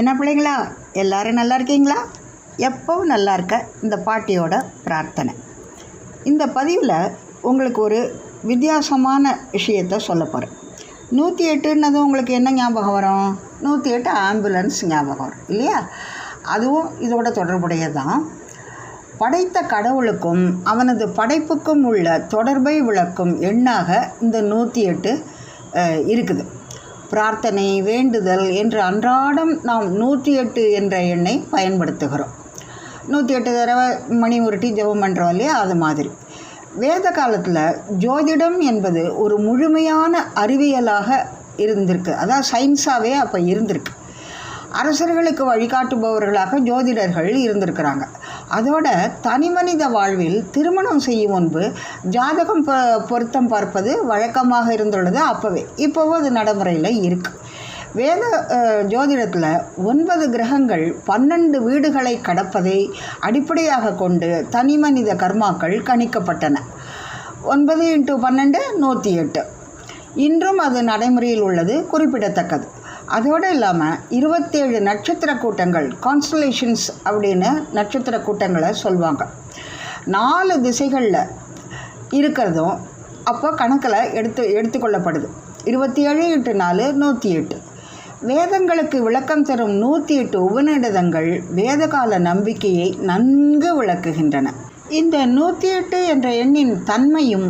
என்ன பிள்ளைங்களா? எல்லாரும் நல்லா இருக்கீங்களா? எப்பவும் நல்லா இருக்க இந்த பாட்டியோட பிரார்த்தனை. இந்த பதிவில் உங்களுக்கு ஒரு வித்தியாசமான விஷயத்த சொல்ல போகிறேன் நூற்றி எட்டுன்னது உங்களுக்கு என்ன ஞாபகம் வரும்? நூற்றி எட்டு ஆம்புலன்ஸ் ஞாபகம் வரும் இல்லையா? அதுவும் இதோட தொடர்புடையது தான் படைத்த கடவுளுக்கும் அவனது படைப்புக்கும் உள்ள தொடர்பை விளக்கும் எண்ணாக இந்த நூற்றி எட்டு இருக்குது. பிரார்த்தனை வேண்டுதல் என்று அன்றாடம் நாம் நூற்றி எட்டு என்ற எண்ணை பயன்படுத்துகிறோம். நூற்றி எட்டு தடவை மணி உருட்டி ஜெபம் பண்ணுறோம் இல்லையா? அது மாதிரி. வேத காலத்தில் ஜோதிடம் என்பது ஒரு முழுமையான அறிவியலாக இருந்திருக்கு. அதாவது சயின்ஸாகவே அப்போ இருந்திருக்கு. அரசர்களுக்கு வழிகாட்டுபவர்களாக ஜோதிடர்கள் இருந்திருக்கிறாங்க. அதோட தனிமனித வாழ்வில் திருமணம் செய்யும் முன்பு ஜாதகம் பொ பொருத்தம் பார்ப்பது வழக்கமாக இருந்துள்ளது அப்போவே. இப்போவும் அது நடைமுறையில் இருக்குது வேத ஜோதிடத்தில் ஒன்பது கிரகங்கள் பன்னெண்டு வீடுகளை கடப்பதை அடிப்படையாக கொண்டு தனிமனித கர்மாக்கள் கணிக்கப்பட்டன. ஒன்பது இன்ட்டு பன்னெண்டு நூற்றி எட்டு. இன்றும் அது நடைமுறையில் உள்ளது குறிப்பிடத்தக்கது. அதோடு இல்லாமல் இருபத்தேழு நட்சத்திர கூட்டங்கள் கான்ஸ்டலேஷன்ஸ் அப்படின்னு நட்சத்திர கூட்டங்களை சொல்லுவாங்க நாலு திசைகளில் இருக்கிறதும் அப்போ கணக்கில் எடுத்து எடுத்துக்கொள்ளப்படுது. இருபத்தி ஏழு இன்ட்டு நாலு நூற்றி எட்டு வேதங்களுக்கு விளக்கம் தரும் நூற்றி எட்டு உபநிடதங்கள் வேதகால நம்பிக்கையை நன்கு விளக்குகின்றன. இந்த நூற்றி எட்டு என்ற எண்ணின் தன்மையும்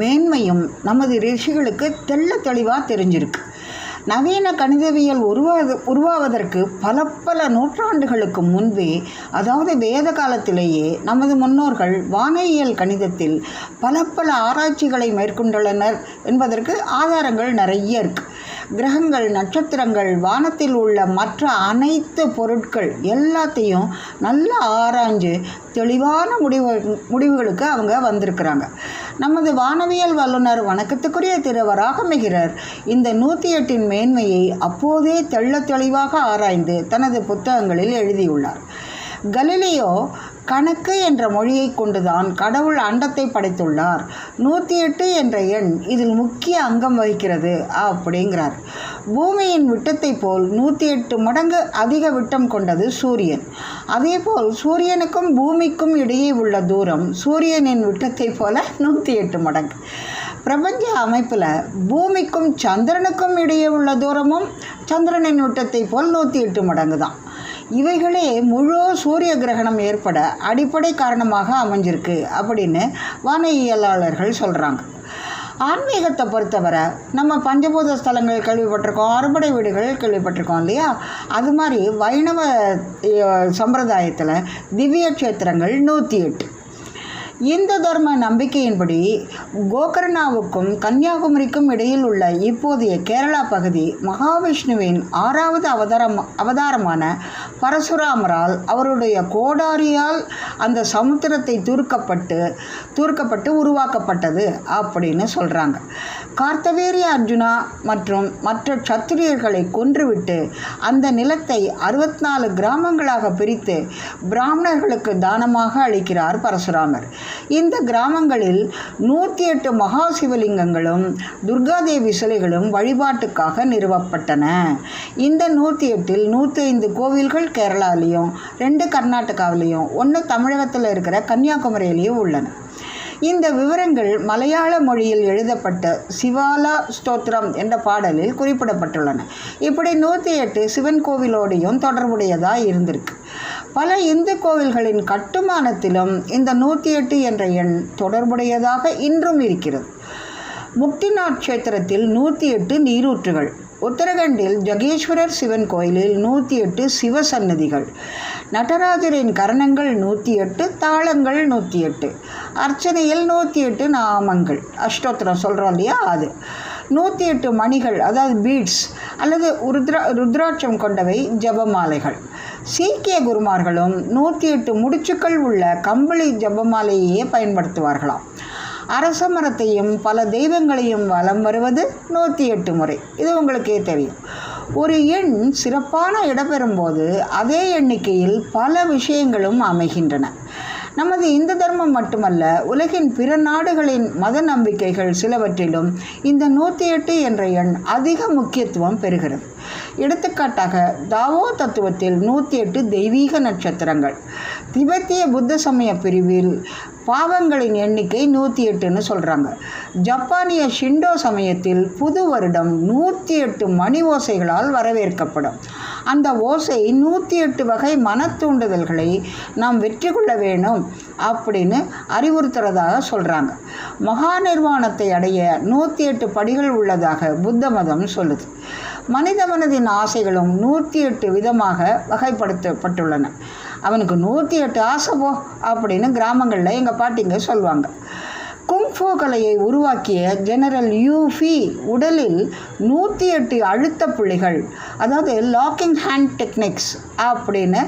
மேன்மையும் நமது ரிஷிகளுக்கு தெள்ள தெளிவாக தெரிஞ்சிருக்கு. நவீன கணிதவியல் உருவாது உருவாவதற்கு பல பல நூற்றாண்டுகளுக்கு முன்பே அதாவது வேத காலத்திலேயே நமது முன்னோர்கள் வானியல் கணிதத்தில் பல பல ஆராய்ச்சிகளை மேற்கொண்டுள்ளனர் என்பதற்கு ஆதாரங்கள் நிறைய இருக்குது கிரகங்கள் நட்சத்திரங்கள் வானத்தில் உள்ள மற்ற அனைத்து பொருட்கள் எல்லாத்தையும் நல்லா ஆராய்ஞ்சு தெளிவான முடிவு முடிவுகளுக்கு அவங்க வந்திருக்கிறாங்க. நமது வானவியல் வல்லுனர் வணக்கத்துக்குரிய திரு வராகமிகிரர் இந்த நூற்றி எட்டின் மேன்மையை அப்போதே தெள்ள தெளிவாக ஆராய்ந்து தனது புத்தகங்களில் எழுதியுள்ளார். கலிலியோ கணக்கு என்ற மொழியை கொண்டுதான் கடவுள் அண்டத்தை படைத்துள்ளார். நூற்றி எட்டு என்ற எண் இதில் முக்கிய அங்கம் வகிக்கிறது அப்படிங்கிறார். பூமியின் விட்டத்தை போல் நூற்றி எட்டு மடங்கு அதிக விட்டம் கொண்டது சூரியன். அதேபோல் சூரியனுக்கும் பூமிக்கும் இடையே உள்ள தூரம் சூரியனின் விட்டத்தை போல நூற்றி எட்டு மடங்கு. பிரபஞ்ச அமைப்பில் பூமிக்கும் சந்திரனுக்கும் இடையே உள்ள தூரமும் சந்திரனின் விட்டத்தை போல் நூற்றி எட்டு மடங்கு தான் இவைகளே முழு சூரிய கிரகணம் ஏற்பட அடிப்படை காரணமாக அமைஞ்சிருக்கு அப்படின்னு வானியலாளர்கள் சொல்கிறாங்க ஆன்மீகத்தை பொறுத்தவரை நம்ம பஞ்சபூத ஸ்தலங்கள் கேள்விப்பட்டிருக்கோம் அறுபடை வீடுகள் கேள்விப்பட்டிருக்கோம் இல்லையா? அது மாதிரி வைணவ சம்பிரதாயத்தில் திவ்ய கஷேத்திரங்கள் நூற்றி எட்டு. இந்து தர்ம நம்பிக்கையின்படி கோகர்ணாவுக்கும் கன்னியாகுமரிக்கும் இடையில் உள்ள இப்போதைய கேரளா பகுதி மகாவிஷ்ணுவின் ஆறாவது அவதாரம் அவதாரமான பரசுராமரால் அவருடைய கோடாரியால் அந்த சமுத்திரத்தை தூர்க்கப்பட்டு தூர்க்கப்பட்டு உருவாக்கப்பட்டது அப்படின்னு சொல்கிறாங்க கார்த்தவேரிய அர்ஜுனா மற்றும் மற்ற சத்திரியர்களை கொன்றுவிட்டு அந்த நிலத்தை அறுபத்தி நாலு கிராமங்களாக பிரித்து பிராமணர்களுக்கு தானமாக அளிக்கிறார் பரசுராமர். இந்த கிராமங்களில் நூற்றி எட்டு மகா சிவலிங்கங்களும் துர்காதேவி சிலைகளும் வழிபாட்டுக்காக நிறுவப்பட்டன. இந்த நூற்றி எட்டில் நூற்றி ஐந்து கோவில்கள் கேரளாலேயும் ரெண்டு கர்நாடகாவிலையும் ஒன்று தமிழகத்தில் இருக்கிற கன்னியாகுமரியிலையும் உள்ளன. இந்த விவரங்கள் மலையாள மொழியில் எழுதப்பட்ட சிவாலா ஸ்தோத்திரம் என்ற பாடலில் குறிப்பிடப்பட்டுள்ளன. இப்படி நூற்றி எட்டு சிவன் கோவிலோடையும் தொடர்புடையதாக இருந்திருக்கு. பல இந்து கோவில்களின் கட்டுமானத்திலும் இந்த நூற்றி எட்டு என்ற எண் தொடர்புடையதாக இன்றும் இருக்கிறது. முக்திநாத் கஷேத்திரத்தில் நூற்றி எட்டு நீரூற்றுகள். உத்தரகண்டில் ஜகேஸ்வரர் சிவன் கோயிலில் நூற்றி எட்டு சிவசன்னதிகள் நடராஜரின் கரணங்கள் நூற்றி எட்டு தாளங்கள் நூற்றி எட்டு. அர்ச்சனையில் நூற்றி எட்டு நாமங்கள். அஷ்டோத்திரம் சொல்கிறோம் இல்லையா? அது. நூற்றி எட்டு மணிகள் அதாவது பீட்ஸ் அல்லது ருத்ரா ருத்ராட்சம் கொண்டவை ஜபமாலைகள் சீக்கிய குருமார்களும் நூற்றி எட்டு முடிச்சுக்கள் உள்ள கம்பளி ஜபமாலையே பயன்படுத்துவார்களாம். அரச மரத்தையும் பல தெய்வங்களையும் வலம் வருவது நூற்றி எட்டு முறை. இது உங்களுக்கே தெரியும். ஒரு எண் சிறப்பான இடம்பெறும்போது அதே எண்ணிக்கையில் பல விஷயங்களும் அமைகின்றன. நமது இந்து தர்மம் மட்டுமல்ல உலகின் பிற நாடுகளின் மத நம்பிக்கைகள் சிலவற்றிலும் இந்த நூற்றி எட்டு என்ற எண் அதிக முக்கியத்துவம் பெறுகிறது. எடுத்துக்காட்டாக தாவோ தத்துவத்தில் நூற்றி எட்டு தெய்வீக நட்சத்திரங்கள். திபெத்திய புத்த சமய பிரிவில் பாவங்களின் எண்ணிக்கை நூற்றி எட்டுன்னு சொல்கிறாங்க ஜப்பானிய ஷிண்டோ சமயத்தில் புது வருடம் நூற்றி எட்டு மணி ஓசைகளால் வரவேற்கப்படும். அந்த ஓசை நூற்றி எட்டு வகை மனத்தூண்டுதல்களை நாம் வெற்றி கொள்ள வேணும் அப்படின்னு அறிவுறுத்துறதாக சொல்கிறாங்க மகா நிர்வாணத்தை அடைய நூற்றி எட்டு படிகள் உள்ளதாக புத்த மதம் சொல்லுது. மனித மனதின் ஆசைகளும் நூற்றி எட்டு விதமாக வகைப்படுத்தப்பட்டுள்ளன. அவனுக்கு நூற்றி எட்டு ஆசை போ அப்படின்னு கிராமங்களில் எங்கள் பாட்டிங்க சொல்லுவாங்க. குங்ஃபோ கலையை உருவாக்கிய ஜெனரல் யூஃபி உடலில் நூற்றி எட்டு அழுத்த புள்ளிகள் அதாவது லாக்கிங் ஹேண்ட் டெக்னிக்ஸ் அப்படின்னு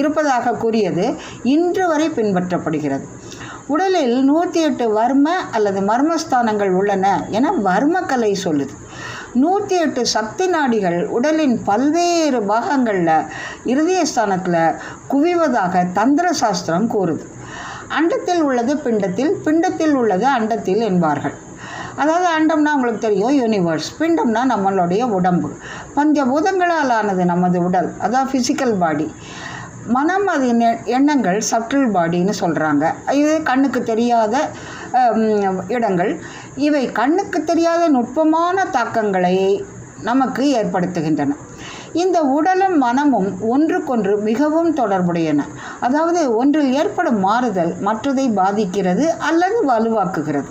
இருப்பதாக கூறியது. இன்று வரை பின்பற்றப்படுகிறது. உடலில் நூற்றி எட்டு வர்ம அல்லது மர்மஸ்தானங்கள் உள்ளன என வர்மக்கலை சொல்லுது. நூற்றி எட்டு சக்தி நாடிகள் உடலின் பல்வேறு பாகங்களில் இருதய ஸ்தானத்தில் குவிவதாக தந்திர சாஸ்திரம் கூறுது. அண்டத்தில் உள்ளது பிண்டத்தில் பிண்டத்தில் உள்ளது அண்டத்தில் என்பார்கள். அதாவது அண்டம்னா உங்களுக்கு தெரியும் யூனிவர்ஸ் பிண்டம்னா நம்மளுடைய உடம்பு. பஞ்சபூதங்களால் ஆனது நமது உடல் அதாவது ஃபிசிக்கல் பாடி மனம் அது எண்ணங்கள் சப்டில் பாடின்னு சொல்கிறாங்க இது கண்ணுக்கு தெரியாத இடங்கள். இவை கண்ணுக்கு தெரியாத நுட்பமான தாக்கங்களை நமக்கு ஏற்படுத்துகின்றன. இந்த உடலும் மனமும் ஒன்றுக்கொன்று மிகவும் தொடர்புடையன. அதாவது ஒன்றில் ஏற்படும் மாறுதல் மற்றதை பாதிக்கிறது அல்லது வலுவாக்குகிறது.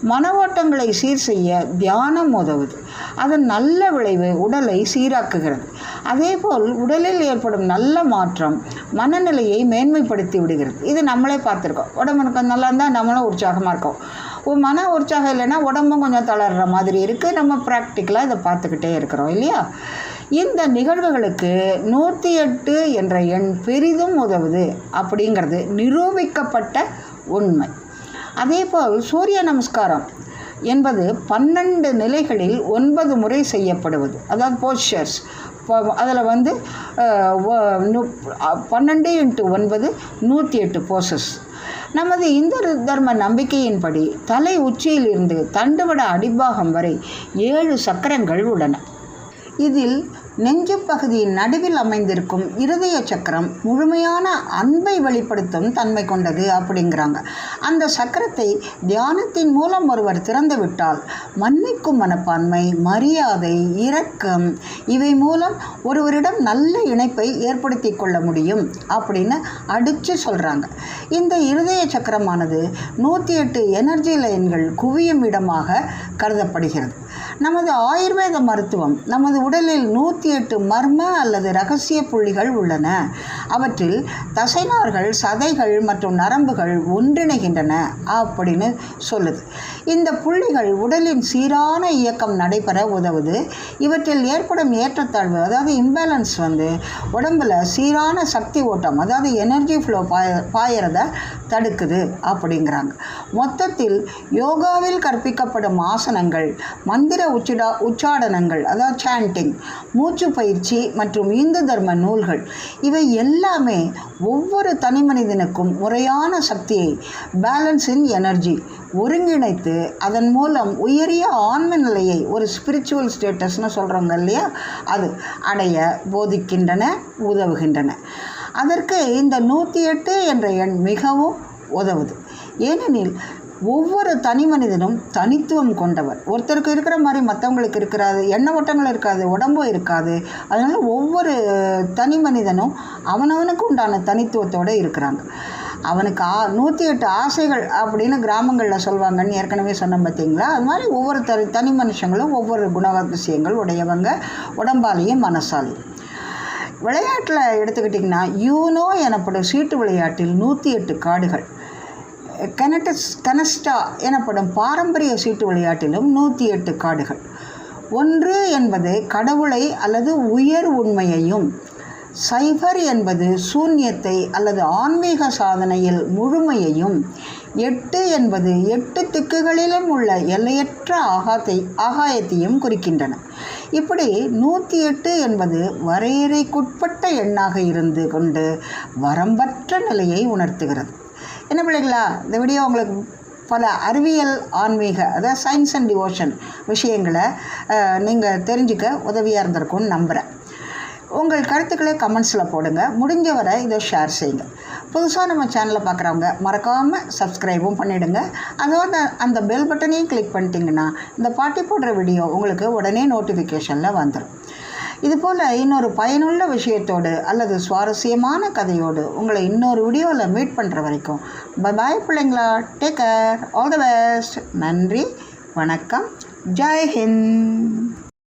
மன ஓட்டங்களை சீர் செய்ய தியானம் உதவுது. அதன் நல்ல விளைவு உடலை சீராக்குகிறது. அதேபோல் உடலில் ஏற்படும் நல்ல மாற்றம் மனநிலையை மேன்மைப்படுத்தி விடுகிறது. இது நம்மளே பார்த்துருக்கோம். உடம்புக்கு நல்லா இருந்தால் நம்மளும் உற்சாகமாக இருக்கோம். ஒரு மன உற்சாகம் இல்லைன்னா உடம்பும் கொஞ்சம் தளர்ற மாதிரி இருக்குது நம்ம ப்ராக்டிக்கலாக இதை பார்த்துக்கிட்டே இருக்கிறோம் இல்லையா? இந்த நிகழ்வுகளுக்கு நூற்றி எட்டு என்ற எண் பெரிதும் உதவுது அப்படிங்கிறது நிரூபிக்கப்பட்ட உண்மை. அதேபோல் சூரிய நமஸ்காரம் என்பது பன்னெண்டு நிலைகளில் ஒன்பது முறை செய்யப்படுவது. அதாவது போஸ்டர்ஸ் அதில் வந்து பன்னெண்டு இன்ட்டு ஒன்பது நூற்றி எட்டு போசஸ் நமது இந்து தர்ம நம்பிக்கையின்படி தலை உச்சியிலிருந்து தண்டுவட அடிப்பாகம் வரை ஏழு சக்கரங்கள் உள்ளன. இதில் நெஞ்சு பகுதியின் நடுவில் அமைந்திருக்கும் இருதய சக்கரம் முழுமையான அன்பை வெளிப்படுத்தும் தன்மை கொண்டது அப்படிங்கிறாங்க. அந்த சக்கரத்தை தியானத்தின் மூலம் ஒருவர் திறந்துவிட்டால் மன்னிக்கும் மனப்பான்மை மரியாதை இரக்கம் இவை மூலம் ஒருவரிடம் நல்ல இணைப்பை ஏற்படுத்தி கொள்ள முடியும் அப்படின்னு அடித்து சொல்கிறாங்க இந்த இருதய சக்கரமானது நூற்றி எட்டு எனர்ஜி லைன்கள் குவியும் இடமாக கருதப்படுகிறது. நமது ஆயுர்வேத மருத்துவம் நமது உடலில் நூற்றி எட்டு மர்ம அல்லது ரகசிய புள்ளிகள் உள்ளன. அவற்றில் தசைநார்கள் சதைகள் மற்றும் நரம்புகள் ஒன்றிணைகின்றன அப்படின்னு சொல்லுது. இந்த புள்ளிகள் உடலின் சீரான இயக்கம் நடைபெற உதவுது. இவற்றில் ஏற்படும் ஏற்றத்தாழ்வு அதாவது இம்பேலன்ஸ் வந்து உடம்பில் சீரான சக்தி ஓட்டம் அதாவது எனர்ஜி ஃப்ளோ பாய பாயறத தடுக்குது அப்படிங்கிறாங்க. மொத்தத்தில் யோகாவில் கற்பிக்கப்படும் ஆசனங்கள் மந்திர உச்சிடா உச்சாடனங்கள் அதாவது சாண்டிங் மூச்சு பயிற்சி மற்றும் இந்து தர்ம நூல்கள். இவை எல்லாமே ஒவ்வொரு தனி மனிதனுக்கும் முறையான சக்தியை பேலன்ஸ் இன் எனர்ஜி ஒருங்கிணைத்து அதன் மூலம் உயரிய ஆன்ம நிலையை ஒரு ஸ்பிரிச்சுவல் ஸ்டேட்டஸ்னு சொல்கிறோங்க இல்லையா? அது அடைய போதிக்கின்றன உதவுகின்றன. அதற்கு இந்த நூற்றி எட்டு என்ற எண் மிகவும் உதவுது. ஏனெனில் ஒவ்வொரு தனி மனிதனும் தனித்துவம் கொண்டவர். ஒருத்தருக்கு இருக்கிற மாதிரி மற்றவங்களுக்கு இருக்கிறாது எண்ண ஓட்டங்கள் இருக்காது உடம்பும் இருக்காது. அதனால் ஒவ்வொரு தனி மனிதனும் அவனவனுக்கு உண்டான தனித்துவத்தோடு இருக்கிறாங்க. அவனுக்கு ஆ நூற்றி எட்டு ஆசைகள் அப்படின்னு கிராமங்களில் சொல்லுவாங்கன்னு ஏற்கனவே சொன்னோம் பார்த்தீங்களா அது மாதிரி ஒவ்வொரு தனி தனி மனுஷங்களும் ஒவ்வொரு குணாதிசயங்கள் உடையவங்க உடம்பாலையும் மனசாலையும். விளையாட்டில் எடுத்துக்கிட்டிங்கன்னா யூனோ எனப்படும் சீட்டு விளையாட்டில் நூற்றி எட்டு காடுகள். கனட்டஸ் கனஸ்டா எனப்படும் பாரம்பரிய சீட்டு விளையாட்டிலும் நூற்றி எட்டு காடுகள். ஒன்று என்பது கடவுளை அல்லது உயர் உண்மையையும் சைபர் என்பது சூன்யத்தை அல்லது ஆன்மீக சாதனையில் முழுமையையும் எட்டு என்பது எட்டு திக்குகளிலும் உள்ள எல்லையற்ற ஆகாத்தை ஆகாயத்தையும் குறிக்கின்றன. இப்படி நூற்றி எட்டு என்பது வரையறைக்குட்பட்ட எண்ணாக இருந்து கொண்டு வரம்பற்ற நிலையை உணர்த்துகிறது. என்ன பிள்ளைங்களா இந்த வீடியோ உங்களுக்கு பல அறிவியல் ஆன்மீக அதாவது சயின்ஸ் அண்ட் டிவோஷன் விஷயங்களை நீங்கள் தெரிஞ்சுக்க உதவியாக இருந்திருக்கும்னு நம்புகிறேன் உங்கள் கருத்துக்களை கமெண்ட்ஸில் போடுங்க. முடிஞ்ச வரை இதை ஷேர் செய்யுங்க. புதுசாக நம்ம சேனலை பார்க்குறவங்க மறக்காமல் சப்ஸ்கிரைபும் பண்ணிவிடுங்க அதோட அந்த பெல் பட்டனையும் கிளிக் பண்ணிட்டீங்கன்னா இந்த பாட்டி போடுற வீடியோ உங்களுக்கு உடனே நோட்டிஃபிகேஷனில் வந்துடும் இதுபோல் இன்னொரு பயனுள்ள விஷயத்தோடு அல்லது சுவாரஸ்யமான கதையோடு உங்களை இன்னொரு வீடியோவில் மீட் பண்ணுற வரைக்கும் பை பாய் பிள்ளைங்களா. Take care all the best நன்றி. வணக்கம். ஜெய் ஹிந்த்.